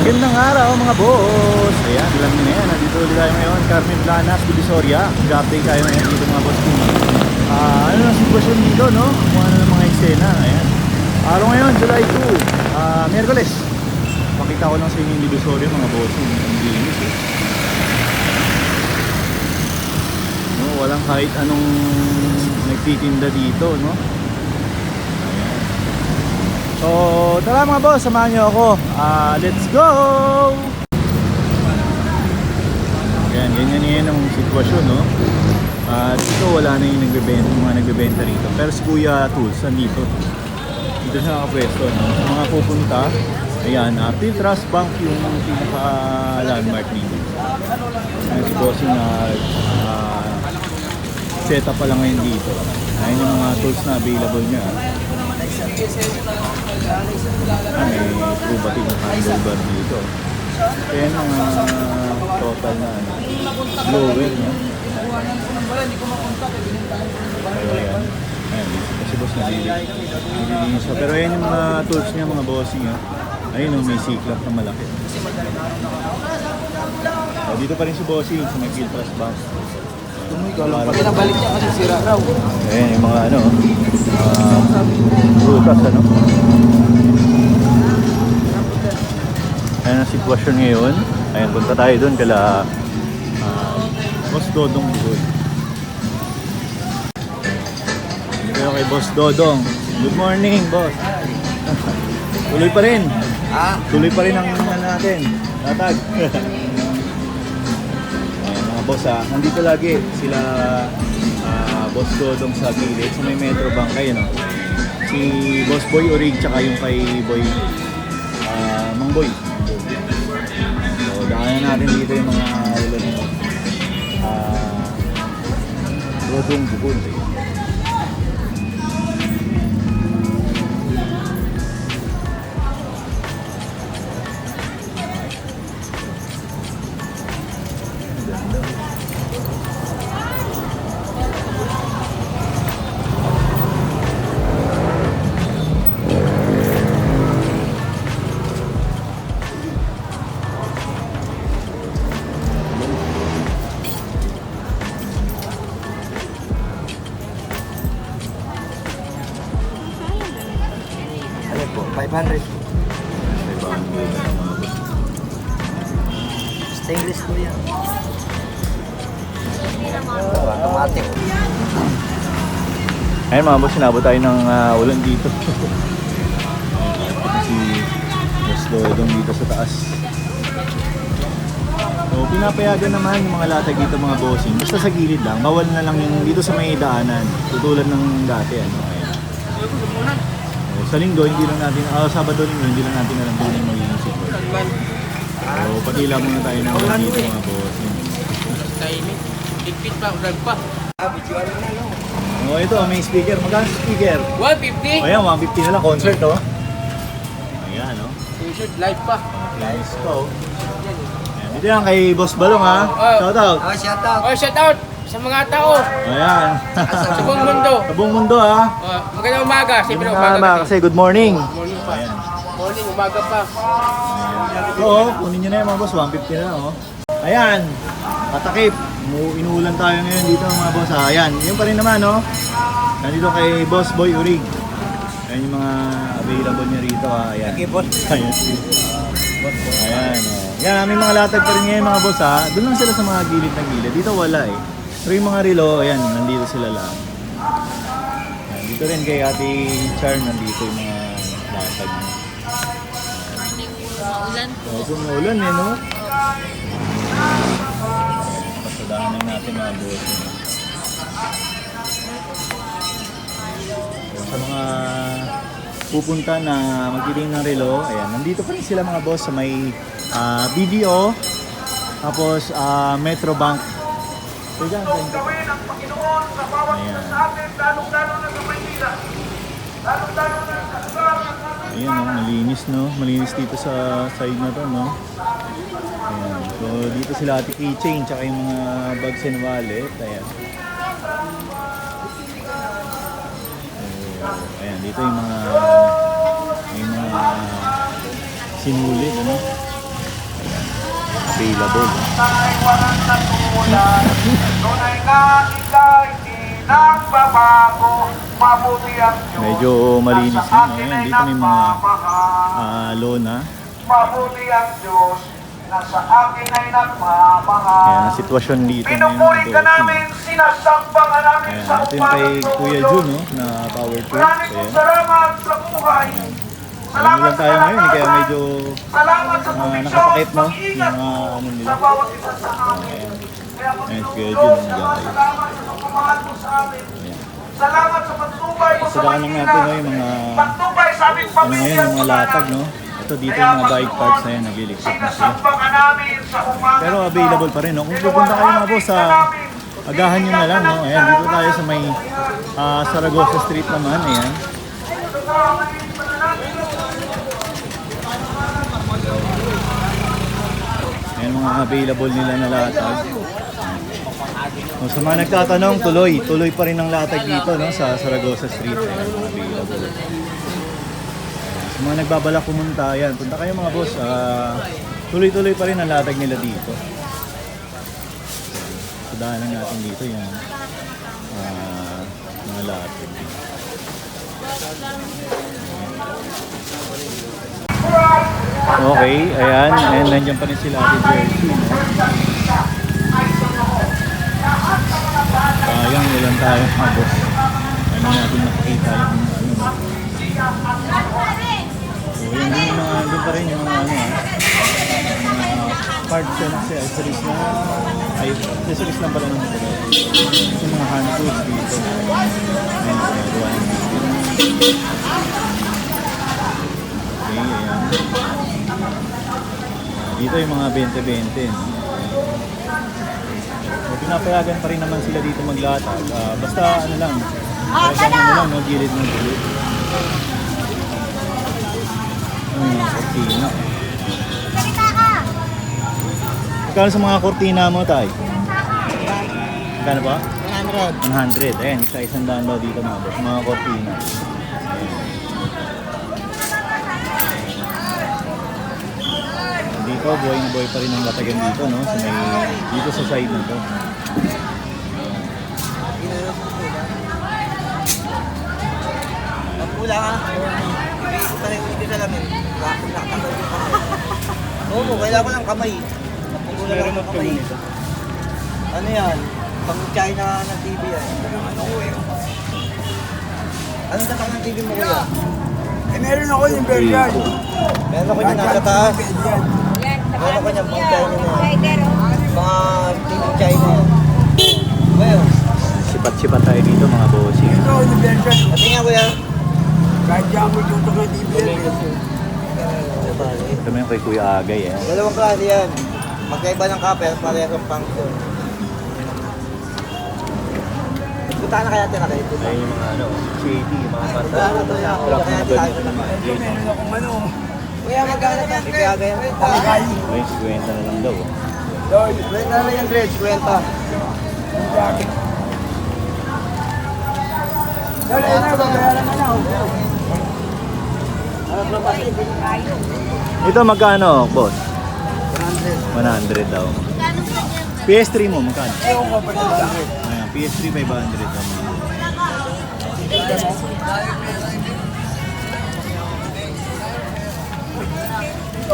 Magandang araw mga boss! Ayan, alam niyo na yan. Nandito ulit tayo ngayon. Carmen Planas, Divisoria. Mag-update tayo ngayon dito mga boss ko. Ah, ano na sitwasyon dito, no? Kung ano ng mga eksena. Ayan. Araw ngayon, July 2. Ah, Miyerkules. Pakita ko lang sa inyo yung Divisoria mga boss. Ang linis eh. No, walang kahit anong nagtitinda dito, no? So, tara mga boss, samahan niyo ako. Ah, let's go! Yan, ganyan yan ang sitwasyon, no? Ah, dito wala na yung nagbebenta, mga nagbebenta rito. Pero si Kuya Tools, nandito. Dito siya nakapwesto, no? Sa mga pupunta, ayan, uh, Piltras Bank yung pinaka-landmark dito. Ayan, si Bossing na ah, set up pa lang ngayon dito. Ayan yung mga tools na available niya. May probating na handlebar dito. Kaya yung mga total na ano, blowing niya. Pero ayan. Ayan, kasi boss nalilinis siya. Pero ayan yung mga tools niya, mga bossing niya. Ayun may siklap na malaki. Oh, dito pa rin si bossing sa may Piltras Bank. Parang- Pinabalik niya kasi sira raw. Ayan yung mga ano, prutas ano. Ayan ang sitwasyon ngayon. Ayan, punta tayo doon kala uh, Boss Dodong. Dito tayo kay Boss Dodong. Good morning, boss. Tuloy pa rin. Ah, Tuloy pa rin ang ano natin. Latag. Ayan mga boss ha. Nandito lagi sila ah, Boss Godong sa Village, sa may Metro Bank kayo, oh. no? Si Boss Boy Orig, tsaka yung kay Boy, uh, Mang Boy. So, daanan natin dito yung mga ulan ng uh, ah, Godong Bukod. Eh. 500. 500. Stainless po yan. Oh, automatic. Ayun mga boss, sinabot tayo ng uh, ulan dito. si Boss Dodong dito sa taas. So, pinapayagan naman yung mga latag dito mga bossing. Basta sa gilid lang, bawal na lang yung dito sa may daanan. Tutulan ng dati. Ano, ayun. Sa linggo, hindi lang natin, ah, Sabado linggo, hindi lang natin alam kung yung magiging sitwasyon. So, patila muna tayo ng ulan dito mga bossing. Tahimik. Dikit pa, ulag pa. Ah, ano? Oh, ito, may speaker. Magkano speaker? 150. Ayan, 150 na lang, concert, oh. Ayan, oh. T-shirt live pa. Nice ko. Ayan, dito yan kay Boss Balong ha. Oh. Shout out. Oh, shout out. Oh, shout out sa mga tao Ayan. sa buong mundo. Sa buong mundo ha. Oh, magandang umaga. Siyempre umaga mga kasi good morning. Morning pa. Ayan. Morning, umaga pa. Oo, kunin nyo na yan mga boss. 150 na oh. Ayan. Patakip. Mu- Inuulan tayo ngayon dito mga boss ha. Ayan. Yung pa rin naman no. Nandito kay Boss Boy Urig. Ayan yung mga available niya rito ha. Ayan. Okay, boss. Ayan. Ayan, oh. Yan, may mga latag pa rin ngayon mga boss ha. Doon lang sila sa mga gilid na gilid. Dito wala eh. Pero yung mga relo, ayan, nandito sila lang. Ayan, dito rin kay Ate Char, nandito yung mga latag niya. Ulan po. Kung maulan eh, no? Pasadahan lang natin mga boss. Sa mga pupunta na magtiting ng relo, ayan, nandito pa rin sila mga boss sa may ah, BDO, tapos ah, Metro Bank. So, dyan, dyan. Ayan. Ayan, no, malinis no. Malinis dito sa side na to, no. Ayan. So, dito sila ati keychain, tsaka yung mga bags and wallet. Ayan. So, ayan, dito yung mga may mga sinulit, ano. available. ay natulad. Tunay nga ika'y di nagbabago. Mabuti ang Diyos Medyo malinis na na. sa Ayan, ay dito may mga ah, lona. Mabuti ang Diyos na sa akin ay nagmamahal. Ayan, ang sitwasyon dito Pinupuri ka namin, sinasamba ka namin Ayan, sa yung kay umagang Kuya. Jun, no, na power tool. Maraming Ayan. salamat sa buhay. Alam lang tayo ngayon, eh, kaya medyo Salamat sa proteksyon, nakapakit, no? Yung mga ano sa nila. bawat isa sa amin. Kaya Kuya Panginoon, Jun, nandiyan tayo. salamat sa pagmamahal mo sa amin. Salamat sa pagtubay mo sa Maynila. natin, no, yung mga Pagtubay sa aming ano ngayon, yung mga latag, no? Ito dito yung mga bike parts na yan, nagliligtas na sila. Pero available pa rin, no? Kung pupunta kayo mga boss sa agahan nyo na lang, no? Ayan, dito tayo sa may ah, Saragossa Street naman, ayan. Ayan mga available nila na latag. O, sa mga nagtatanong, tuloy. Tuloy pa rin ang latag dito, no? Sa Saragossa Street. Ayan, mga available. Sa mga nagbabalak pumunta, ayan. Punta kayo mga boss. ah, tuloy-tuloy pa rin ang latag nila dito. So, daanan natin dito yung ah, mga latag. Okay, ayan. And nandiyan pa rin sila Ate Jersey. Sayang, walang tayo mga boss. Ano natin makikita yung ano. So, yun yung mga, doon pa rin yung mga ano ah. Mga parts and accessories na, ay, accessories lang pala ng motor. Yung mga hand tools dito. Ng Okay, ayan. Dito yung mga 20-20. No? So, pinapayagan pa rin naman sila dito maglatag. Ah, basta ano lang, talagang ano lang, no, gilid ng gilid. Mga kortina. Magkano sa mga kortina mo, Tay? Magkano ba? 100. 100. Ayan, isa isang daan daw dito mga boss. Mga kortina. Dito, buhay na buhay pa rin ang latagan dito, no? Sa may, dito sa side na to. Pagpula ka. Hindi ko tayo ulit sa lamin. Nakatanggal yung kamay. Oo, kailangan ko ng kamay. Napugula lang ng kamay. Ano yan? Pang China na TV yan. Ano ko eh. Anong tatak ng TV mo kuya? Eh, meron ako yung version. Meron ako niya nasa taas. Meron ako niya pang China na. Mga TV China yan. Well, Sipat-sipat tayo dito mga bossing. Ito yung version. pati nga kuya. Kahit diyan mo tutok ng TV yan. Ito may kay Kuya Agay, eh. Dalawang klase yan. Magkaiba ng kapel, parehas ang function. Punta na kaya tira kayo. Ayun yung mga ano, shady, yung mga kanta. Ano to yan? Kaya na ganito naman. Ito meron akong ano. Kuya, magkano ka? Kaya ganyan. Tagay. Ayun, 50 na lang daw. oh. Lord, Kwenta na yan, Dredge. Kwenta. yung jacket. Na, babayaran ka na. Ito magkano, boss? 100 daw. PS3 mo, magkano? Ewan ko pa. Ayan, PS3 500 daw.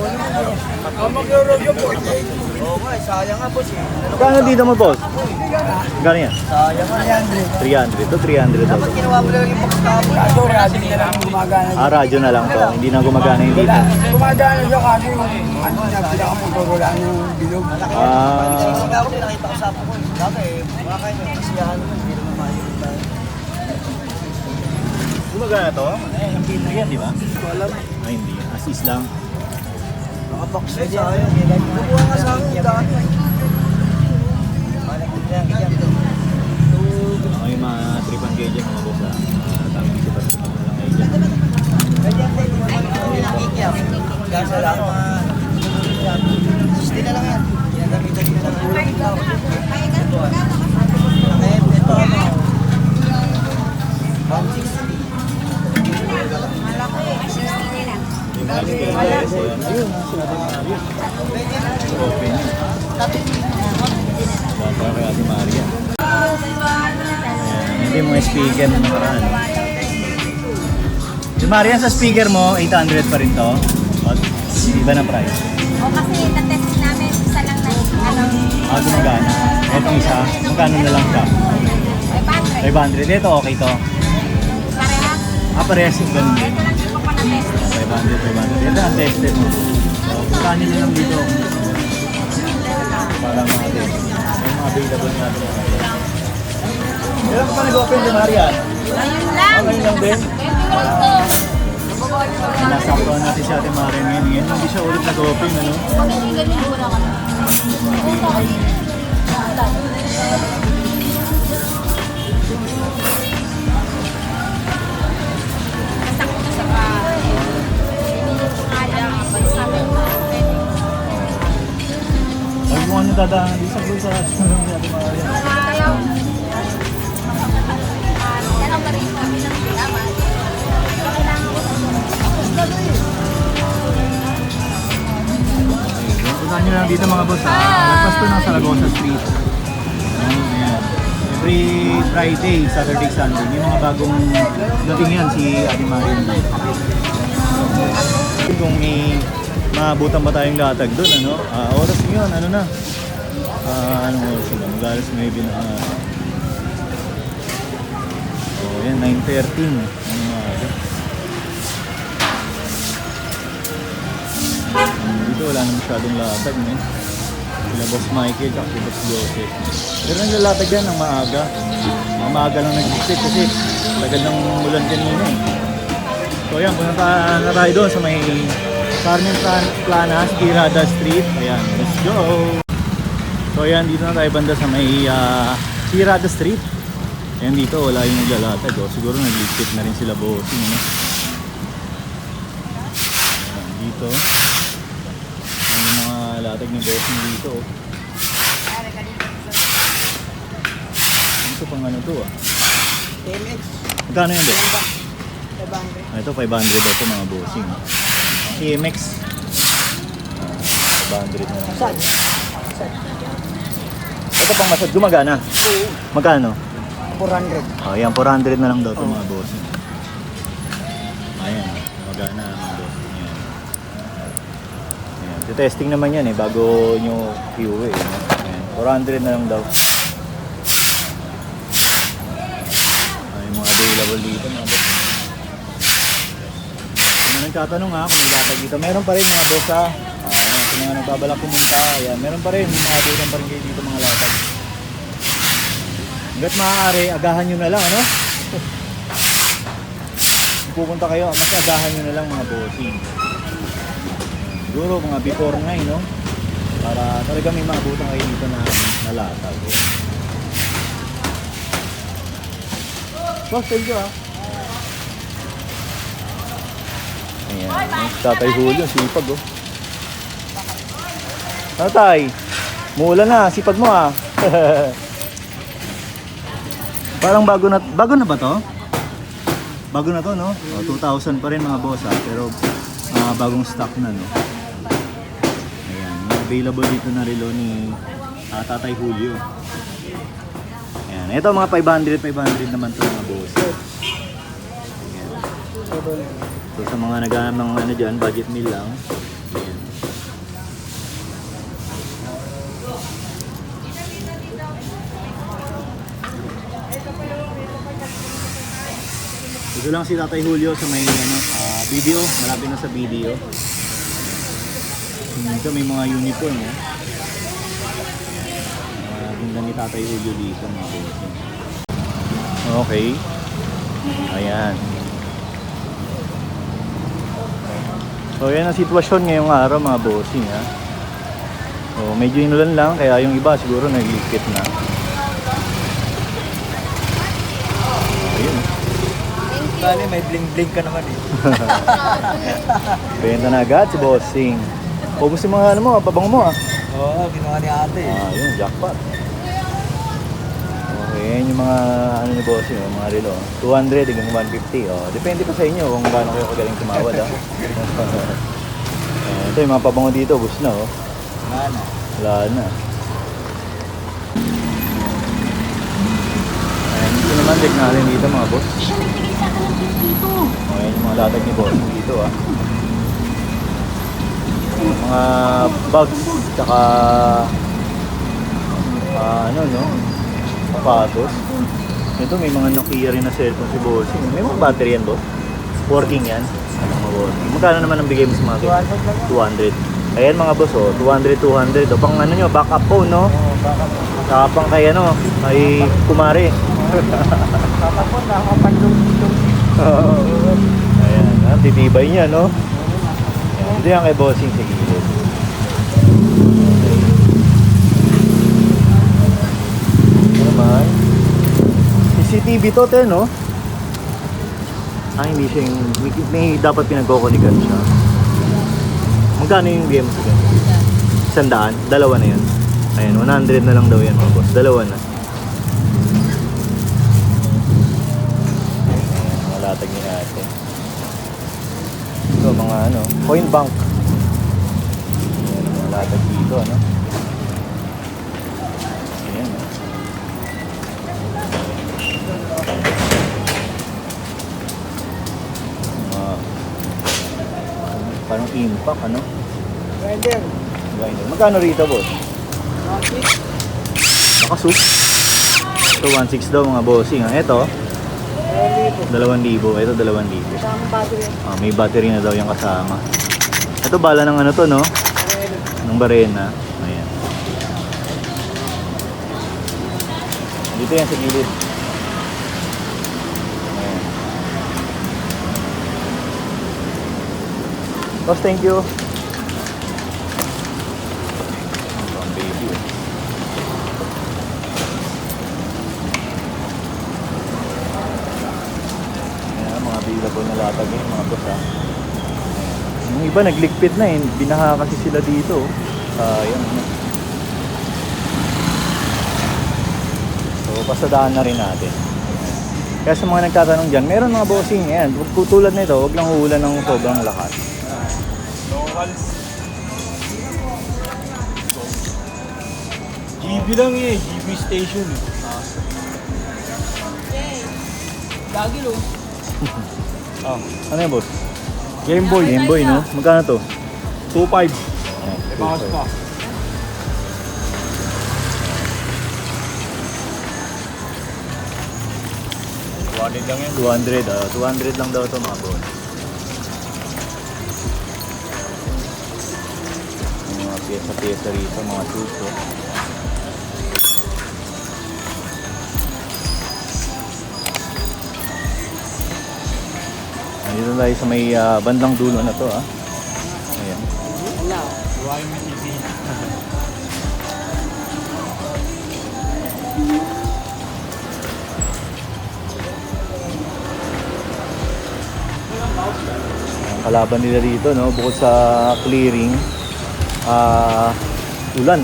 Ang magro-roll yung 48. Oo nga, sayang nga boss eh. Magkano dito mo, boss? Magkano yan? Sayang nga yan. 300. Ito 300 daw. Dapat ginawa mo lang yung pagkakabot. Kaso radyo na lang gumagana. Ah, radyo na lang to. Hindi na gumagana yung dito. Gumagana siya kaso yung ano niya, pinakamotorola yung bilog. Ah, Sige ako, pinakita ko sa apo ko. Dati mga kayo, kasiyahan mo, hindi naman maayos tayo. gumagana to? Eh, hindi na yan, di ba? Wala. Ay, hindi. Assist lang. Nakabox na sayang. Kukuha nga sa akin, dami. Yung mga tripan kayo dyan, mga boss. ah. Ah, Tamang sipat-sipat na lang kayo dyan. Ganyan din, hindi nakikiyap. Gasa lang mga... Susti na lang yan. Ginagamitan speaker na nakaraan. Si Maria, sa speaker mo, 800 pa rin to. O, Iba na price. O kasi na-test namin isa lang na ano, Ah, gumagana. Etong isa, magkano na lang siya? 500. 500. Ito, okay to. Pareha. Ah, parehas yung ganun. Ito lang ko pa na-test. 500, 500. Ito ang tested mo. So, puntahan nyo lang dito. Para mga test. May mga available natin. Kailan ka pa nag-open din, Maria? Ayun lang. Okay lang din. 21 to. Nasaktuhan natin si Ate Maria ngayon. Ngayon, hindi siya ulit nag-open, ano? Nasakto. Huwag mo ano dadaan. Di sa bulsa Ate Maria. Puntahan nyo lang dito mga boss ha. Lagpas to ng Saragosa Street. Ayan, ayan. Every Friday, Saturday, Sunday. May mga bagong dating yan si Ate Marin. Kung may maabutan pa tayong latag doon, ano? Ah, oras yun, ano na? Ah, anong oras yun? Mag-alas 9 na. ah. Oh, yan, 9.13. Ano nga Dito wala na masyadong latag, eh. Sila Boss Michael at Boss Joseph. Pero naglalatag yan ng maaga. Maaga lang nag-visit kasi tagal ng ulan kanina eh. So ayan, punta na tayo doon sa may Carmen Plan- Planas, Tirada Street. Ayan, let's go! So ayan, dito na tayo banda sa may uh, Tirada Street. Ayan dito, wala yung naglalatag. Oh. Siguro nag-visit na rin sila bossing. Ano? Ayan, dito. Latag ni bossing dito. Oh. Ito pang ano to ah. TMX. Magkano yan boss? 500. Ah, ito 500 daw po mga bossing. TMX. Ah, 500 na lang. Saan? Ito pang masad, gumagana. Magkano? 400. Oh, yan, 400 na lang daw ito mga bossing. Ayan, gumagana. Ayan. testing naman yan eh, bago nyo no? Ayan, 400 na lang daw. Ay, mga available dito mga boss. Kung mga nagtatanong ha, kung may data dito, meron pa rin mga boss ha. Ah, ayan, sa mga nagbabalak pumunta, ayan, meron pa rin, mga abutan pa rin kayo dito mga latag. Hanggat maaari, agahan nyo na lang, ano? Kung pupunta kayo, mas agahan nyo na lang mga bossing. Siguro mga before 9, no? Para talaga may maabutan kayo dito na nalatag. Boss, thank you ah. Ayan, tatay Julio, sipag oh. Tatay, mula na, sipag mo ah. Parang bago na, bago na ba to? Bago na to, no? O, 2,000 pa rin mga boss ha, pero ah, bagong stock na, no? Available dito na relo ni ah, Tatay Julio. Ayan, ito mga 500, 500 naman to mga boss. Ayan. So sa mga naghanap ng ano dyan, budget meal lang. Ayan. Ito lang si Tatay Julio sa may ano, ah, video, malapit na sa video. Hmm, Ito may mga uniform eh. Uh, ganda ni Tatay Julio dito mga bossing. Okay. Ayan. So yan ang sitwasyon ngayong araw mga bossing ha. So medyo inulan lang kaya yung iba siguro naglikit na. Ayun. Bali, may bling-bling ka naman eh. Benta na agad si bossing. Ubus yung mga ano mo, pabango mo ah. Oo, ginawa ni ate. Ah, yun, jackpot. Okay. Ayan yung mga ano ni boss yung mga relo. 200 hanggang 150. Oh, depende pa sa inyo kung gaano kayo kagaling tumawad ah. Ayan, ito yung mga pabango dito, bus na oh. Wala na. Wala na. Ayan, ito naman check natin dito mga boss. Siya nagbigay sa akin ng dito. Ayan yung mga latag ni boss dito ah. Mga bags, tsaka ah, ano no, sapatos. Ito may mga Nokia rin na cellphone si boss. May mga battery yan boss. Working yan. Ano. Magkano naman ang bigay mo sa mga to? 200. Ayan mga boss oh, 200, 200. O pang ano nyo, backup phone no? Oo, baka po. Saka pang kay ano, kay kumare. Baka po, nakakapandong-dong. Ayan, ha? titibay niya, no? Ito yan kay bossing sa gilid. Ito naman. CCTV to, te, no? Ah, hindi siya yung... May, may dapat pinagkukunikan siya. Magkano yung game sa ganyan? Sandaan? Dalawa na yun. Ayan, 100 na lang daw yan, boss. Dalawa na. Ayan, mga latag ni ate. Ito, mga ano, coin bank. Ayan, mga latag dito, ano. Ayan, no? Mga, parang impact, ano. Rider. Grinder. Magkano rito, boss? Nakasup. Ito, 1.6 daw mga bossing. ha. Ito, 2,000. Ito, 2,000. Kasama battery. Ah, may battery na daw yung kasama. Ito bala ng ano to, no? Ng barena. Ayan. Dito yan sa gilid. Ayan. Boss, thank you. Ang pang baby, oh. Ayan, mga available na latag yun, mga boss ha. Ayan. Yung iba nagligpit na eh, binaha kasi sila dito. oh. Sayang ano. So, pasadaan na rin natin. Kaya sa mga nagtatanong dyan, meron mga bossing yan. Huwag tulad nito, huwag lang uulan ng sobrang lakas. GB lang eh, GB station. Lagi lo. Ah, ano yan boss? Game Boy. Game Boy, no? Magkano to? 2.5. Ayan, Bawas pa. Wanted lang yan. 200, ah. 200 lang daw to mga. Yung mga pyesa-pyesa rito, mga shoes, Nandito tayo sa may ah, bandang dulo na to, ah. Ayan. Ang kalaban nila dito, no? Bukod sa clearing, ah, ulan.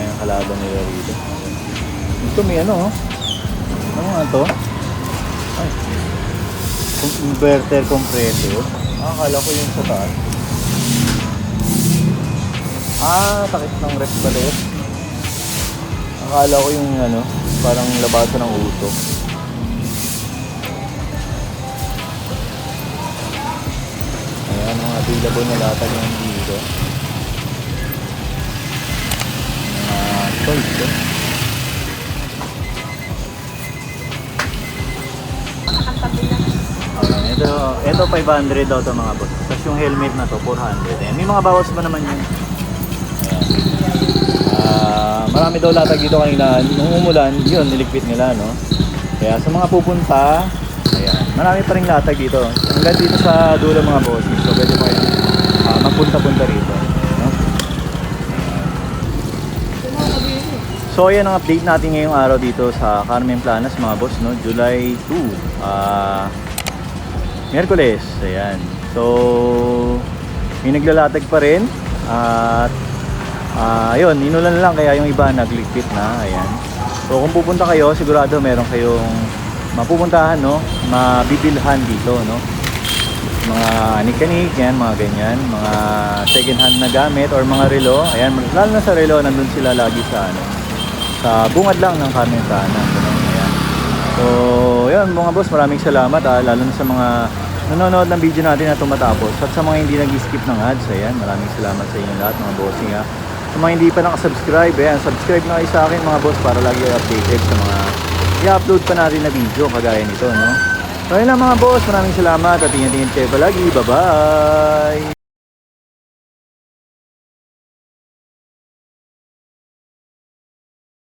Ayan ang kalaban nila dito. Ito may ano, oh. Ano nga to? Inverter compressor. Ah, akala ko yung sa taas. Ah, takip ng ref pala yun. Akala ko yung ano, parang labasan ng usok. Ayan, mga available na latag yung dito. Mga toys, eh. Okay, ito, ito 500 daw to mga boss. Tapos yung helmet na to, 400. Ayan, may mga bawas pa naman yun. Ah, marami daw latag dito kanina. Nung umulan, yun, niligpit nila, no? Kaya sa mga pupunta, ayan, marami pa rin latag dito. Hanggang dito sa dulo mga boss. So, pwede mo kayo ah, magpunta-punta rito. No? So, ayan ang update natin ngayong araw dito sa Carmen Planas mga boss, no? July 2. Ah, Miyerkules, ayan. So, may naglalatag pa rin. At, ah, yun, inulan lang kaya yung iba nagligpit na, ayan. So, kung pupunta kayo, sigurado meron kayong mapupuntahan, no? Mabibilhan dito, no? Mga anik-anik, yan, mga ganyan, mga second hand na gamit or mga relo. Ayan, lalo na sa relo, nandun sila lagi sa ano, sa bungad lang ng. Ganun, ayan. So, yun mga boss, maraming salamat ah, lalo na sa mga nanonood ng video natin na tumatapos at sa mga hindi nag-skip ng ads, ayan, maraming salamat sa inyo lahat mga bossing ha. Sa mga hindi pa nakasubscribe, ayan, subscribe na kayo sa akin mga boss para lagi updated sa mga i-upload pa natin na video kagaya nito, no? So, yun lang mga boss, maraming salamat at ingat-ingat kayo palagi. Bye-bye!